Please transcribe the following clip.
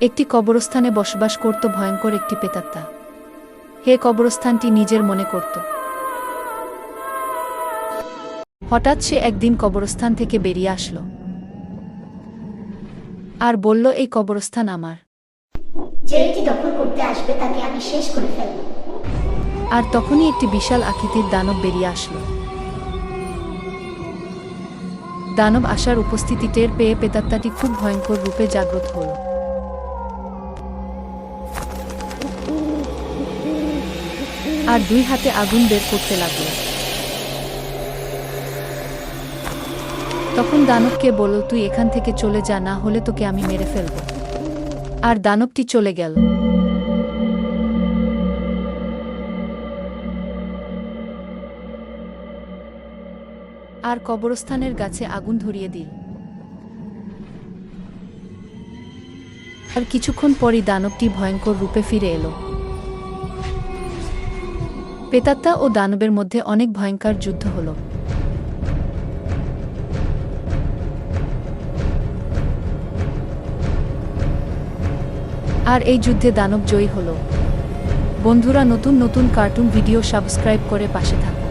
একটি কবরস্থানে বসবাস করত ভয়ঙ্কর একটি পেতাত্তা। হে কবরস্থানটি নিজের মনে করত। হঠাৎ সে একদিন কবরস্থান থেকে বেরিয়ে আসলো। আর বলল এই কবরস্থান আমার। আর তখনই একটি বিশাল আকৃতির দানব বেরিয়ে আসলো। দানব আসার উপস্থিতি টের পেয়ে পেতাত্তাটি খুব ভয়ঙ্কর রূপে জাগ্রত হল। আর দুই হাতে আগুন বের করতে লাগল। তখন দানবকে বলল, তুই এখান থেকে চলে যা, না হলে তোকে আমি মেরে ফেলব। আর দানবটি চলে গেল। আর কবরস্থানের গাছে আগুন ধরিয়ে দিল। আর কিছুক্ষণ পরই দানবটি ভয়ঙ্কর রূপে ফিরে এলো। পেতাত্তা ও দানবের মধ্যে অনেক ভয়ঙ্কর যুদ্ধ হল। আর এই যুদ্ধে দানব জয়ী হল। বন্ধুরা, নতুন নতুন কার্টুন ভিডিও সাবস্ক্রাইব করে পাশে থাকুন।